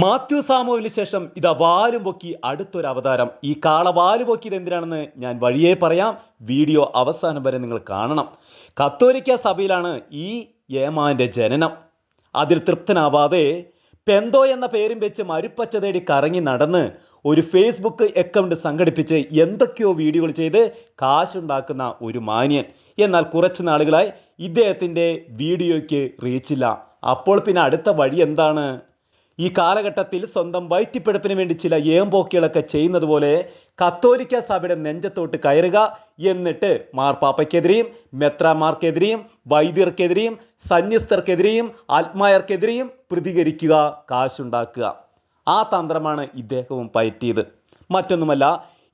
മാത്യു സാമുവിന് ശേഷം ഇതാ വാലും പൊക്കി അടുത്തൊരു അവതാരം. ഈ കാള വാൽ പൊക്കിയത് എന്തിനാണെന്ന് ഞാൻ വഴിയേ പറയാം. വീഡിയോ അവസാനം വരെ നിങ്ങൾ കാണണം. കത്തോലിക്ക സഭയിലാണ് ഈ ഏമാന്റെ ജനനം. അതിൽ തൃപ്തനാവാതെ പെന്തോ എന്ന പേരും വെച്ച് മരുപ്പച്ച തേടി കറങ്ങി നടന്ന് ഒരു ഫേസ്ബുക്ക് അക്കൗണ്ട് സംഘടിപ്പിച്ച് എന്തൊക്കെയോ വീഡിയോകൾ ചെയ്ത് കാശുണ്ടാക്കുന്ന ഒരു മാന്യൻ. എന്നാൽ കുറച്ച് നാളുകളായി ഇദ്ദേഹത്തിന്റെ വീഡിയോയ്ക്ക് റീച്ചില്ല അപ്പോൾ പിന്നെ അടുത്ത വഴി എന്താണ്? ഈ കാലഘട്ടത്തിൽ സ്വന്തം വയറ്റിപ്പിഴപ്പിന് വേണ്ടി ചില ഏമ്പോക്കികളൊക്കെ ചെയ്യുന്നത് പോലെ കത്തോലിക്ക സഭയുടെ നെഞ്ചത്തോട്ട് കയറുക എന്നിട്ട് മാർപ്പാപ്പയ്ക്കെതിരെയും മെത്രാമാർക്കെതിരെയും വൈദ്യർക്കെതിരെയും സന്യസ്തർക്കെതിരെയും ആത്മായർക്കെതിരെയും പ്രതികരിക്കുക കാശുണ്ടാക്കുക. ആ തന്ത്രമാണ് ഇദ്ദേഹവും പയറ്റിയത്. മറ്റൊന്നുമല്ല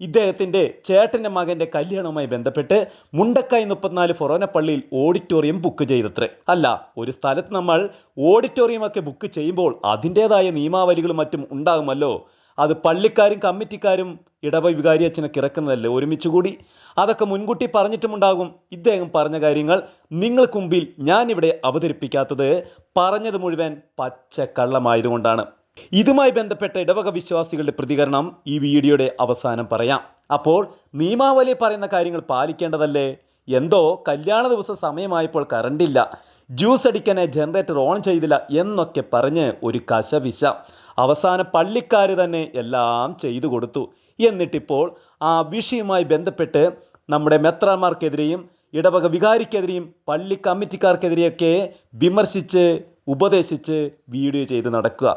ഇദ്ദേഹത്തിന്റെ ചേട്ടന്റെ മകന്റെ കല്യാണവുമായി ബന്ധപ്പെട്ട് മുണ്ടക്കായി മുപ്പത്തിനാല് ഫൊറോന പള്ളിയിൽ ഓഡിറ്റോറിയം ബുക്ക് ചെയ്തത്രേ. അല്ല ഒരു സ്ഥലത്ത് നമ്മൾ ഓഡിറ്റോറിയം ഒക്കെ ബുക്ക് ചെയ്യുമ്പോൾ അതിന്റേതായ നിയമാവലികളും മറ്റും ഉണ്ടാകുമല്ലോ. അത് പള്ളിക്കാരും കമ്മിറ്റിക്കാരും ഇടവ വികാരി അച്ഛനൊക്കെ ഇറക്കുന്നതല്ലേ ഒരുമിച്ച് കൂടി? അതൊക്കെ മുൻകൂട്ടി പറഞ്ഞിട്ടുമുണ്ടാകും ഇദ്ദേഹം പറഞ്ഞ കാര്യങ്ങൾ നിങ്ങൾക്ക് മുമ്പിൽ ഞാനിവിടെ അവതരിപ്പിക്കാത്തത് പറഞ്ഞത് മുഴുവൻ പച്ചക്കള്ളമായതുകൊണ്ടാണ്. ഇതുമായി ബന്ധപ്പെട്ട ഇടവക വിശ്വാസികളുടെ പ്രതികരണം ഈ വീഡിയോയുടെ അവസാനം പറയാം. അപ്പോൾ നിയമാവലി പറയുന്ന കാര്യങ്ങൾ പാലിക്കേണ്ടതല്ലേ? എന്തോ കല്യാണ ദിവസം സമയമായപ്പോൾ കറണ്ടില്ല. ജ്യൂസ് അടിക്കാനെ ജനറേറ്റർ ഓൺ ചെയ്തില്ല എന്നൊക്കെ പറഞ്ഞ് ഒരു കശവിശ. അവസാന പള്ളിക്കാർ തന്നെ എല്ലാം ചെയ്തു കൊടുത്തു. എന്നിട്ടിപ്പോൾ ആ വിഷയവുമായി ബന്ധപ്പെട്ട് നമ്മുടെ മെത്രാന്മാർക്കെതിരെയും ഇടവക വികാരിക്കെതിരെയും പള്ളി കമ്മിറ്റിക്കാർക്കെതിരെയൊക്കെ വിമർശിച്ച് ഉപദേശിച്ച് വീഡിയോ ചെയ്ത് നടക്കുക.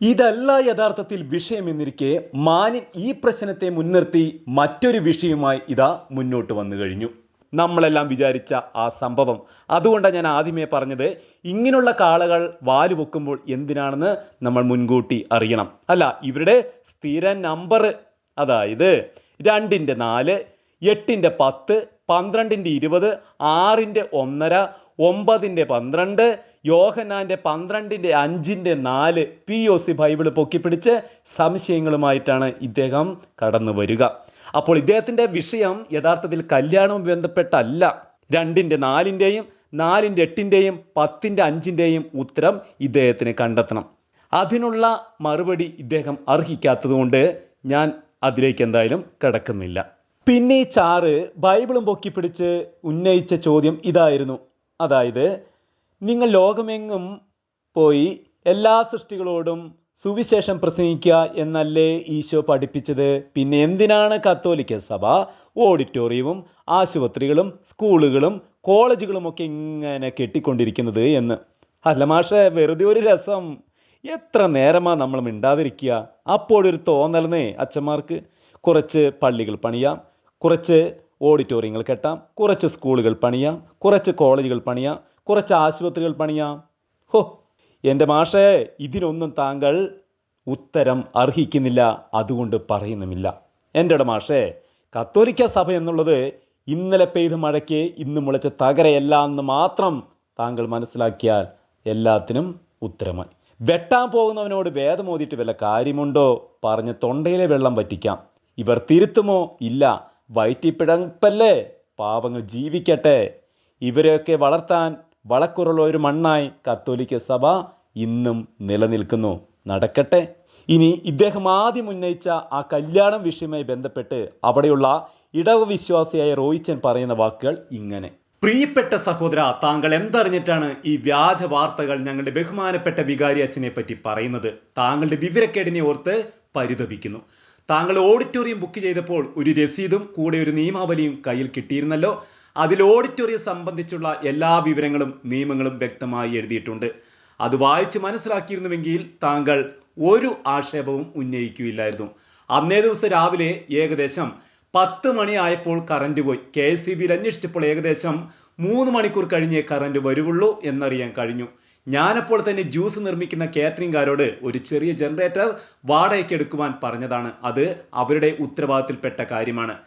ഇതല്ല യഥാർത്ഥത്തിൽ വിഷയം എന്നിരിക്കെ മാനിൻ ഈ പ്രശ്നത്തെ മുൻനിർത്തി മറ്റൊരു വിഷയവുമായി ഇതാ മുന്നോട്ട് വന്നു കഴിഞ്ഞു. നമ്മളെല്ലാം വിചാരിച്ച ആ സംഭവം. അതുകൊണ്ടാണ് ഞാൻ ആദ്യമേ പറഞ്ഞത് ഇങ്ങനെയുള്ള കാളകൾ വാൽ പൊക്കുമ്പോൾ എന്തിനാണെന്ന് നമ്മൾ മുൻകൂട്ടി അറിയണം. അല്ല ഇവരുടെ സ്ഥിര നമ്പർ അതായത് രണ്ടിന്റെ നാല് എട്ടിന്റെ പത്ത് പന്ത്രണ്ടിന്റെ ഇരുപത് ആറിന്റെ ഒന്നര ഒമ്പതിന്റെ പന്ത്രണ്ട് യോഹനാന്റെ പന്ത്രണ്ടിന്റെ അഞ്ചിന്റെ നാല് പി ഒ സി ബൈബിൾ പൊക്കിപ്പിടിച്ച് സംശയങ്ങളുമായിട്ടാണ് ഇദ്ദേഹം കടന്നു വരിക. അപ്പോൾ ഇദ്ദേഹത്തിന്റെ വിഷയം യഥാർത്ഥത്തിൽ കല്യാണവും ബന്ധപ്പെട്ടല്ല. രണ്ടിന്റെ നാലിന്റെയും നാലിന്റെ എട്ടിന്റെയും പത്തിന്റെ അഞ്ചിന്റെയും ഉത്തരം ഇദ്ദേഹത്തിന് കണ്ടെത്തണം. അതിനുള്ള മറുപടി ഇദ്ദേഹം അർഹിക്കാത്തതുകൊണ്ട് ഞാൻ അതിലേക്ക് എന്തായാലും കിടക്കുന്നില്ല. പിന്നെ ചാറ് ബൈബിളും പൊക്കി പിടിച്ച് ഉന്നയിച്ച ചോദ്യം ഇതായിരുന്നു. അതായത് നിങ്ങൾ ലോകമെങ്ങും പോയി എല്ലാ സൃഷ്ടികളോടും സുവിശേഷം പ്രസംഗിക്കുക എന്നല്ലേ ഈശോ പഠിപ്പിച്ചത്? പിന്നെ എന്തിനാണ് കത്തോലിക്ക സഭ ഓഡിറ്റോറിയവും ആശുപത്രികളും സ്കൂളുകളും കോളേജുകളും ഒക്കെ ഇങ്ങനെ കെട്ടിക്കൊണ്ടിരിക്കുന്നത് എന്ന്? അല്ല മാഷെ വെറുതെ ഒരു രസം. എത്ര നേരമാണ് നമ്മൾ മിണ്ടാതിരിക്കുക? അപ്പോഴൊരു തോന്നലെന്നേ അച്ഛന്മാർക്ക്. കുറച്ച് പള്ളികൾ പണിയാം. കുറച്ച് ഓഡിറ്റോറിയങ്ങൾ കെട്ടാം കുറച്ച് സ്കൂളുകൾ പണിയാം കുറച്ച് കോളേജുകൾ പണിയാം കുറച്ച് ആശുപത്രികൾ പണിയാം. ഹോ എന്റെ മാഷേ ഇതിനൊന്നും താങ്കൾ ഉത്തരം അർഹിക്കുന്നില്ല അതുകൊണ്ട് പറയുന്നുമില്ല. എന്റെ മാഷേ കത്തോലിക്ക സഭ എന്നുള്ളത് ഇന്നലെ പെയ്ത മഴയ്ക്ക് ഇന്ന് മുളച്ച തകരയല്ല എന്ന് മാത്രം താങ്കൾ മനസ്സിലാക്കിയാൽ എല്ലാത്തിനും ഉത്തരമായി. വെട്ടാൻ പോകുന്നവനോട് വേദമോതിയിട്ട് വല്ല കാര്യമുണ്ടോ? പറഞ്ഞ് തൊണ്ടയിലെ വെള്ളം പറ്റിക്കാം ഇവർ തിരുത്തുമോ? ഇല്ല. വയറ്റിപ്പിഴപ്പല്ലേ പാവങ്ങൾ ജീവിക്കട്ടെ. ഇവരെയൊക്കെ വളർത്താൻ വളക്കുറുള്ള ഒരു മണ്ണായി കത്തോലിക്ക സഭ ഇന്നും നിലനിൽക്കുന്നു. നടക്കട്ടെ. ഇനി ഇദ്ദേഹം ആദ്യം ഉന്നയിച്ച ആ കല്യാണം വിഷയവുമായി ബന്ധപ്പെട്ട് അവിടെയുള്ള ഇടവ വിശ്വാസിയായ റോയിച്ചൻ പറയുന്ന വാക്കുകൾ ഇങ്ങനെ. പ്രിയപ്പെട്ട സഹോദര താങ്കൾ എന്തറിഞ്ഞിട്ടാണ് ഈ വ്യാജ വാർത്തകൾ ഞങ്ങളുടെ ബഹുമാനപ്പെട്ട വികാരി അച്ഛനെ പറ്റി പറയുന്നത്? താങ്കളുടെ വിവരക്കേടിനെ ഓർത്ത് പരിതപിക്കുന്നു. താങ്കൾ ഓഡിറ്റോറിയം ബുക്ക് ചെയ്തപ്പോൾ ഒരു രസീതും കൂടെ ഒരു നിയമാവലിയും കയ്യിൽ കിട്ടിയിരുന്നല്ലോ. അതിൽ ഓഡിറ്റോറിയം സംബന്ധിച്ചുള്ള എല്ലാ വിവരങ്ങളും നിയമങ്ങളും വ്യക്തമായി എഴുതിയിട്ടുണ്ട്. അത് വായിച്ച് മനസ്സിലാക്കിയിരുന്നുവെങ്കിൽ താങ്കൾ ഒരു ആക്ഷേപവും ഉന്നയിക്കുകയില്ലായിരുന്നു. അന്നേ ദിവസം രാവിലെ ഏകദേശം പത്ത് മണിയായപ്പോൾ കറണ്ട് പോയി. കെ എസ് സി ബിയിൽ അന്വേഷിച്ചപ്പോൾ ഏകദേശം മൂന്ന് മണിക്കൂർ കഴിഞ്ഞേ കറണ്ട് വരുവുള്ളൂ എന്നറിയാൻ കഴിഞ്ഞു. ഞാനപ്പോൾ തന്നെ ജ്യൂസ് നിർമ്മിക്കുന്ന കാറ്ററിംഗുകാരോട് ഒരു ചെറിയ ജനറേറ്റർ വാടകയ്ക്ക് എടുക്കുവാൻ പറഞ്ഞതാണ്. അത് അവരുടെ ഉത്തരവാദിത്തത്തിൽപ്പെട്ട കാര്യമാണ്.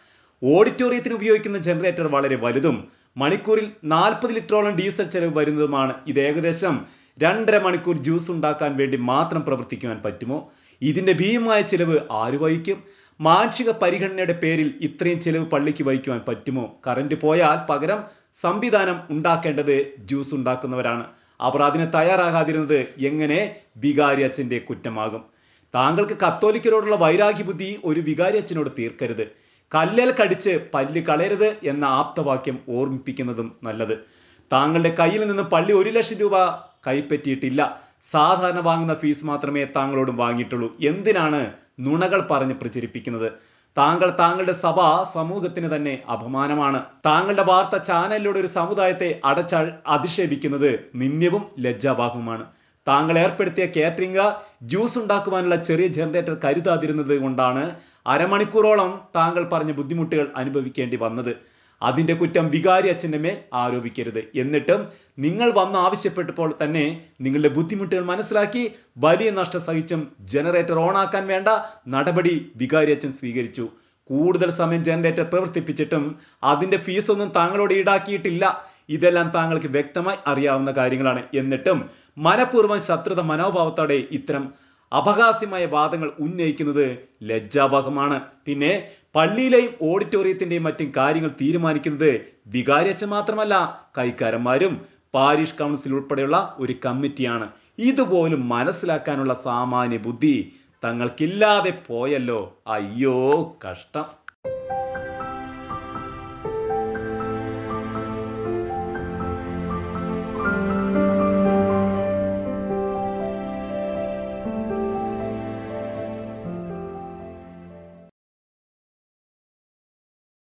ഓഡിറ്റോറിയത്തിന് ഉപയോഗിക്കുന്ന ജനറേറ്റർ വളരെ വലുതും മണിക്കൂറിൽ നാൽപ്പത് ലിറ്ററോളം ഡീസൽ ചെലവ് വരുന്നതുമാണ്. ഇത് ഏകദേശം രണ്ടര മണിക്കൂർ ജ്യൂസ് ഉണ്ടാക്കാൻ വേണ്ടി മാത്രം പ്രവർത്തിക്കുവാൻ പറ്റുമോ? ഇതിന്റെ ഭീമമായ ചിലവ് ആര് വഹിക്കും? മാനുഷിക പരിഗണനയുടെ പേരിൽ ഇത്രയും ചിലവ് പള്ളിക്ക് വഹിക്കുവാൻ പറ്റുമോ? കറണ്ട് പോയാൽ പകരം സംവിധാനം ഉണ്ടാക്കേണ്ടത് ജ്യൂസ് ഉണ്ടാക്കുന്നവരാണ്. അവർ അതിന് തയ്യാറാകാതിരുന്നത് എങ്ങനെ? വികാരി അച്ഛന്റെ കുറ്റമാകും. താങ്കൾക്ക് കത്തോലിക്കരോടുള്ള വൈരാഗ്യ ബുദ്ധി ഒരു വികാരി അച്ഛനോട് തീർക്കരുത്. കല്ലൽ കടിച്ച് പല്ല് കളയരുത് എന്ന ആപ്തവാക്യം ഓർമ്മിപ്പിക്കുന്നതും നല്ലത്. താങ്കളുടെ കയ്യിൽ നിന്ന് പള്ളി ഒരു ലക്ഷം രൂപ കൈപ്പറ്റിയിട്ടില്ല. സാധാരണ വാങ്ങുന്ന ഫീസ് മാത്രമേ താങ്കളോടും വാങ്ങിയിട്ടുള്ളൂ. എന്തിനാണ് നുണകൾ പറഞ്ഞ് പ്രചരിപ്പിക്കുന്നത്? താങ്കൾ താങ്കളുടെ സഭ സമൂഹത്തിന് തന്നെ അപമാനമാണ്. താങ്കളുടെ വാർത്ത ചാനലിലൂടെ ഒരു സമുദായത്തെ അടച്ചാൽ അധിക്ഷേപിക്കുന്നത് നിന്ദ്യവും ലജ്ജാഭാഗവുമാണ് താങ്കൾ ഏർപ്പെടുത്തിയ കാറ്ററിംഗ് ജ്യൂസ് ഉണ്ടാക്കുവാനുള്ള ചെറിയ ജനറേറ്റർ കരുതാതിരുന്നത് കൊണ്ടാണ് അരമണിക്കൂറോളം താങ്കൾ പറഞ്ഞ ബുദ്ധിമുട്ടുകൾ അനുഭവിക്കേണ്ടി വന്നത്. അതിന്റെ കുറ്റം വികാരി അച്ഛന്റെ മേൽ ആരോപിക്കരുത്. എന്നിട്ടും നിങ്ങൾ വന്ന് ആവശ്യപ്പെട്ടപ്പോൾ തന്നെ നിങ്ങളുടെ ബുദ്ധിമുട്ടുകൾ മനസ്സിലാക്കി വലിയ നഷ്ടം സഹിച്ചും ജനറേറ്റർ ഓണാക്കാൻ വേണ്ട നടപടി വികാരി അച്ഛൻ സ്വീകരിച്ചു. കൂടുതൽ സമയം ജനറേറ്റർ പ്രവർത്തിപ്പിച്ചിട്ടും അതിന്റെ ഫീസൊന്നും താങ്കളോട് ഈടാക്കിയിട്ടില്ല. ഇതെല്ലാം താങ്കൾക്ക് വ്യക്തമായി അറിയാവുന്ന കാര്യങ്ങളാണ്. എന്നിട്ടും മനഃപൂർവം ശത്രുത മനോഭാവത്തോടെ ഇത്തരം അപഹാസ്യമായ വാദങ്ങൾ ഉന്നയിക്കുന്നത് ലജ്ജാവഹമാണ്. പിന്നെ പള്ളിയിലെയും ഓഡിറ്റോറിയത്തിന്റെയും മറ്റും കാര്യങ്ങൾ തീരുമാനിക്കുന്നത് വികാരിയച്ഛൻ മാത്രമല്ല കൈക്കാരന്മാരും പാരിഷ് കൗൺസിൽ ഉൾപ്പെടെയുള്ള ഒരു കമ്മിറ്റിയാണ്. ഇതുപോലും മനസ്സിലാക്കാനുള്ള സാമാന്യ ബുദ്ധി തങ്ങൾക്കില്ലാതെ പോയല്ലോ. അയ്യോ കഷ്ടം.